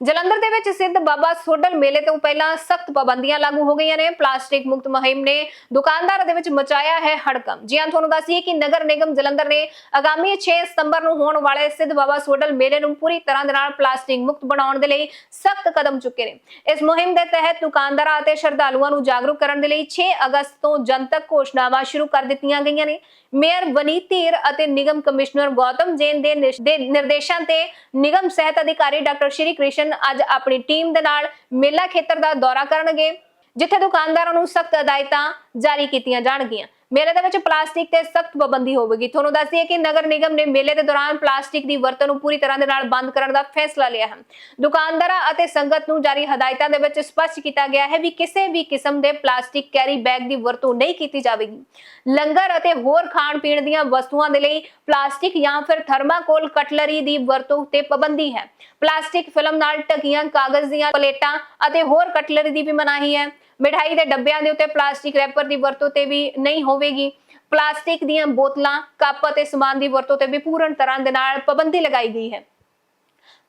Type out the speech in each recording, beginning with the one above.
ਜਲੰਧਰ ਦੇ ਵਿੱਚ ਸਿੱਧ ਬਾਬਾ ਸੋਡਲ ਮੇਲੇ ਤੋਂ ਪਹਿਲਾਂ ਸਖਤ ਪਾਬੰਦੀਆਂ ਲਾਗੂ ਹੋ ਗਈਆਂ ਨੇ। ਪਲਾਸਟਿਕ ਮੁਕਤ ਮੁਹਿੰਮ ਨੇ ਦੁਕਾਨਦਾਰਾਂ ਦੇ ਵਿੱਚ ਮਚਾਇਆ ਹੈ ਹੜਕੰਪ। ਜੀ ਹਾਂ, ਤੁਹਾਨੂੰ ਦੱਸੀਏ ਕਿ ਨਗਰ ਨਿਗਮ ਜਲੰਧਰ ਨੇ ਆਗਾਮੀ 6 ਸਤੰਬਰ ਨੂੰ ਹੋਣ ਵਾਲੇ ਸਿੱਧ ਬਾਬਾ ਸੋਡਲ ਮੇਲੇ ਨੂੰ ਪੂਰੀ ਤਰ੍ਹਾਂ ਦੇ ਨਾਲ ਪਲਾਸਟਿਕ ਮੁਕਤ ਬਣਾਉਣ ਦੇ ਲਈ ਸਖਤ ਕਦਮ ਚੁੱਕੇ ਨੇ। ਇਸ ਮੁਹਿੰਮ ਦੇ ਤਹਿਤ ਦੁਕਾਨਦਾਰਾਂ ਅਤੇ ਸ਼ਰਧਾਲੂਆਂ ਨੂੰ ਜਾਗਰੂਕ ਕਰਨ ਦੇ ਲਈ 6 ਅਗਸਤ ਤੋਂ ਜਨਤਕ ਘੋਸ਼ਣਾਵਾਂ ਸ਼ੁਰੂ ਕਰ ਦਿੱਤੀਆਂ ਗਈਆਂ ਨੇ। ਮੇਅਰ ਵਨੀਤ ਧੀਰ ਅਤੇ ਨਿਗਮ ਕਮਿਸ਼ਨਰ ਗੌਤਮ ਜੈਨ ਦੇ ਦੇ ਨਿਰਦੇਸ਼ਾਂ ਤੇ ਨਿਗਮ ਸਹਿਤ ਅਧਿਕਾਰੀ ਡਾਕਟਰ ਸ਼੍ਰੀ ਕ੍ਰਿਸ਼ਨ ਅੱਜ ਆਪਣੀ ਟੀਮ ਦੇ ਨਾਲ ਮੇਲਾ ਖੇਤਰ ਦਾ ਦੌਰਾ ਕਰਨਗੇ, ਜਿੱਥੇ ਦੁਕਾਨਦਾਰਾਂ ਨੂੰ ਸਖਤ ਹਦਾਇਤਾਂ ਜਾਰੀ ਕੀਤੀਆਂ ਜਾਣਗੀਆਂ। ਮੇਲੇ ਦੇ ਵਿੱਚ ਪਲਾਸਟਿਕ ਤੇ ਸਖਤ ਪਾਬੰਦੀ ਹੋਵੇਗੀ। ਤੁਹਾਨੂੰ ਦੱਸ ਦਈਏ ਕਿ ਨਗਰ ਨਿਗਮ ਨੇ ਮੇਲੇ ਦੇ ਦੌਰਾਨ ਪਲਾਸਟਿਕ ਦੀ ਵਰਤੋਂ ਨੂੰ ਪੂਰੀ ਤਰ੍ਹਾਂ ਦੇ ਨਾਲ ਬੰਦ ਕਰਨ ਦਾ ਫੈਸਲਾ ਲਿਆ ਹੈ। ਦੁਕਾਨਦਾਰਾਂ ਅਤੇ ਸੰਗਤ ਨੂੰ ਜਾਰੀ ਹਦਾਇਤਾਂ ਦੇ ਵਿੱਚ ਸਪਸ਼ਟ ਕੀਤਾ ਗਿਆ ਹੈ ਵੀ ਕਿਸੇ ਵੀ ਕਿਸਮ ਦੇ ਪਲਾਸਟਿਕ ਕੈਰੀ ਬੈਗ ਦੀ ਵਰਤੋਂ ਨਹੀਂ ਕੀਤੀ ਜਾਵੇਗੀ। ਲੰਗਰ ਅਤੇ ਹੋਰ ਖਾਣ ਪੀਣ ਦੀਆਂ ਵਸਤੂਆਂ ਦੇ ਲਈ ਪਲਾਸਟਿਕ ਜਾਂ ਫਿਰ ਥਰਮਾਕੋਲ ਕਟਲਰੀ ਦੀ ਵਰਤੋਂ ਤੇ ਪਾਬੰਦੀ ਹੈ। ਪਲਾਸਟਿਕ ਫਿਲਮ ਨਾਲ ਢਕੀਆਂ ਕਾਗਜ਼ ਦੀਆਂ ਪਲੇਟਾਂ ਅਤੇ ਹੋਰ ਕਟਲਰੀ ਦੀ ਵੀ ਮਨਾਹੀ ਹੈ। ਮਿਠਾਈ ਦੇ ਡੱਬਿਆਂ ਦੇ ਉੱਤੇ, ਪਲਾਸਟਿਕ ਰੈਪਰ ਦੀ ਵਰਤੋਂ ਤੇ ਵੀ ਨਹੀਂ ਹੋਵੇਗੀ। ਪਲਾਸਟਿਕ ਦੀਆਂ ਬੋਤਲਾਂ, ਕੱਪ ਅਤੇ ਸਮਾਨ ਦੀ ਵਰਤੋਂ ਤੇ ਵੀ ਪੂਰਨ ਤਰ੍ਹਾਂ ਦੇ ਨਾਲ ਪਾਬੰਦੀ ਲਗਾਈ ਗਈ ਹੈ।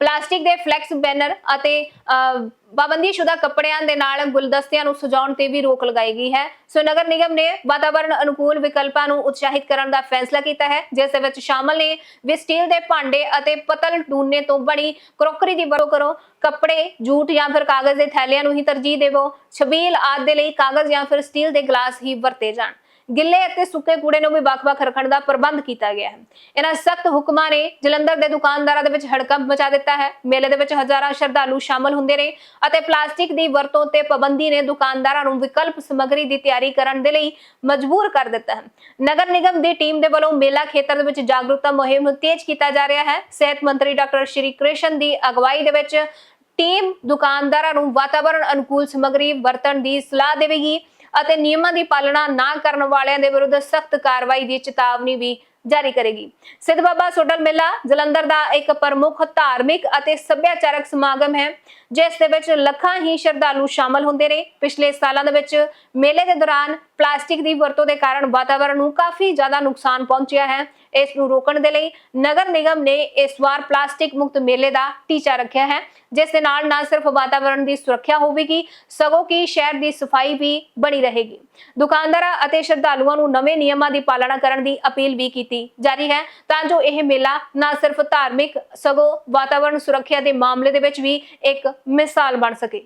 ਪਲਾਸਟਿਕ ਦੇ ਫਲੈਕਸ ਬੈਨਰ ਅਤੇ ਅਹ, ਪਾਬੰਦੀਸ਼ੁਦਾ ਕੱਪੜਿਆਂ ਦੇ ਨਾਲ ਗੁਲਦਸਤਿਆਂ ਨੂੰ ਸਜਾਉਣ ਤੇ ਵੀ ਰੋਕ ਲਗਾਈ ਗਈ ਹੈ। ਸੋ ਨਗਰ ਨਿਗਮ ਨੇ ਵਾਤਾਵਰਣ ਅਨੁਕੂਲ ਵਿਕਲਪਾਂ ਨੂੰ ਉਤਸ਼ਾਹਿਤ ਕਰਨ ਦਾ ਫੈਸਲਾ ਕੀਤਾ ਹੈ ਜਿਸ ਦੇ ਵਿੱਚ ਸ਼ਾਮਲ ਨੇ ਵੀ ਸਟੀਲ ਦੇ ਭਾਂਡੇ ਅਤੇ ਪਤਲ ਟੂਨੇ ਤੋਂ ਬਣੀ ਕਰੋਕਰੀ ਦੀ ਵਰਤੋਂ ਕਰੋ। ਕੱਪੜੇ ਜੂਟ ਜਾਂ ਫਿਰ ਕਾਗਜ਼ ਦੇ ਥੈਲਿਆਂ ਨੂੰ ਹੀ ਤਰਜੀਹ ਦੇਵੋ। ਛਬੀਲ ਆਦਿ ਦੇ ਲਈ ਕਾਗਜ਼ ਜਾਂ ਫਿਰ ਸਟੀਲ ਦੇ ਗਲਾਸ ਹੀ ਵਰਤੇ ਜਾਣ। ਗਿੱਲੇ ਅਤੇ ਸੁੱਕੇ ਕੂੜੇ ਨੂੰ ਵੀ ਵੱਖ-ਵੱਖ ਰੱਖਣ ਦਾ ਪ੍ਰਬੰਧ ਕੀਤਾ ਗਿਆ ਹੈ। ਇਹਨਾਂ ਸਖਤ ਹੁਕਮਾਂ ਨੇ ਜਲੰਧਰ ਦੇ ਦੁਕਾਨਦਾਰਾਂ ਦੇ ਵਿੱਚ ਹੜਕੰਪ ਮਚਾ ਦਿੱਤਾ ਹੈ। ਮੇਲੇ ਦੇ ਵਿੱਚ ਹਜ਼ਾਰਾਂ ਸ਼ਰਧਾਲੂ ਸ਼ਾਮਲ ਹੁੰਦੇ ਨੇ ਅਤੇ ਪਲਾਸਟਿਕ ਦੀ ਵਰਤੋਂ ਤੇ ਪਾਬੰਦੀ ਨੇ ਦੁਕਾਨਦਾਰਾਂ ਨੂੰ ਵਿਕਲਪ ਸਮੱਗਰੀ ਦੀ ਤਿਆਰੀ ਕਰਨ ਦੇ ਲਈ ਮਜਬੂਰ ਕਰ ਦਿੱਤਾ ਹੈ। ਨਗਰ ਨਿਗਮ ਦੀ ਟੀਮ ਦੇ ਵੱਲੋਂ ਮੇਲਾ ਖੇਤਰ ਦੇ ਵਿੱਚ ਜਾਗਰੂਕਤਾ ਮੁਹਿੰਮ ਨੂੰ ਤੇਜ਼ ਕੀਤਾ ਜਾ ਰਿਹਾ ਹੈ। ਸਿਹਤ ਮੰਤਰੀ ਡਾਕਟਰ ਸ਼੍ਰੀ ਕ੍ਰਿਸ਼ਨ ਦੀ ਅਗਵਾਈ ਦੇ ਵਿੱਚ ਟੀਮ ਦੁਕਾਨਦਾਰਾਂ ਨੂੰ ਵਾਤਾਵਰਣ ਅਨੁਕੂਲ ਸਮੱਗਰੀ ਵਰਤਣ ਦੀ ਸਲਾਹ ਦੇਵੇਗੀ। ਅਤੇ ਨਿਯਮਾਂ ਦੀ ਪਾਲਣਾ ਨਾ ਕਰਨ ਵਾਲਿਆਂ ਦੇ ਵਿਰੁੱਧ ਸਖਤ ਕਾਰਵਾਈ ਦੀ ਚੇਤਾਵਨੀ ਵੀ ਜਾਰੀ ਕਰੇਗੀ। ਸਿੱਧ ਬਾਬਾ ਸੋਡਲ ਮੇਲਾ ਜਲੰਧਰ ਦਾ ਇੱਕ ਪ੍ਰਮੁੱਖ ਧਾਰਮਿਕ ਅਤੇ ਸੱਭਿਆਚਾਰਕ ਸਮਾਗਮ ਹੈ, ਜਿਸ ਦੇ ਵਿੱਚ ਲੱਖਾਂ ਹੀ ਸ਼ਰਧਾਲੂ ਸ਼ਾਮਲ ਹੁੰਦੇ ਨੇ। ਪਿਛਲੇ ਸਾਲਾਂ ਦੇ ਵਿੱਚ ਮੇਲੇ ਦੇ ਦੌਰਾਨ ਪਲਾਸਟਿਕ ਦੀ ਵਰਤੋਂ ਦੇ ਕਾਰਨ ਵਾਤਾਵਰਣ ਨੂੰ ਕਾਫੀ ਜ਼ਿਆਦਾ ਨੁਕਸਾਨ ਪਹੁੰਚਿਆ ਹੈ। ਇਸ ਨੂੰ ਰੋਕਣ ਦੇ ਲਈ ਨਗਰ ਨਿਗਮ ਨੇ ਇਸ ਵਾਰ ਪਲਾਸਟਿਕ ਮੁਕਤ ਮੇਲੇ ਦਾ ਟੀਚਾ ਰੱਖਿਆ ਹੈ। ਜਿਸ ਦੇ ਨਾਲ ਨਾ ਸਿਰਫ ਵਾਤਾਵਰਣ ਦੀ ਸੁਰੱਖਿਆ ਹੋਵੇਗੀ, ਸਗੋਂ ਕਿ ਸ਼ਹਿਰ ਦੀ ਸਫ਼ਾਈ ਵੀ ਬਣੀ ਰਹੇਗੀ। ਦੁਕਾਨਦਾਰਾਂ ਅਤੇ ਸ਼ਰਧਾਲੂਆਂ ਨੂੰ ਨਵੇਂ ਨਿਯਮਾਂ ਦੀ ਪਾਲਣਾ ਕਰਨ ਦੀ ਅਪੀਲ ਵੀ ਕੀਤੀ ਜਾ ਰਹੀ ਹੈ। ਤਾਂ ਜੋ ਇਹ ਮੇਲਾ ਨਾ ਸਿਰਫ ਧਾਰਮਿਕ, ਸਗੋਂ ਵਾਤਾਵਰਣ ਸੁਰੱਖਿਆ ਦੇ ਮਾਮਲੇ ਦੇ ਵਿੱਚ ਵੀ ਇੱਕ ਮਿਸਾਲ ਬਣ ਸਕੇ।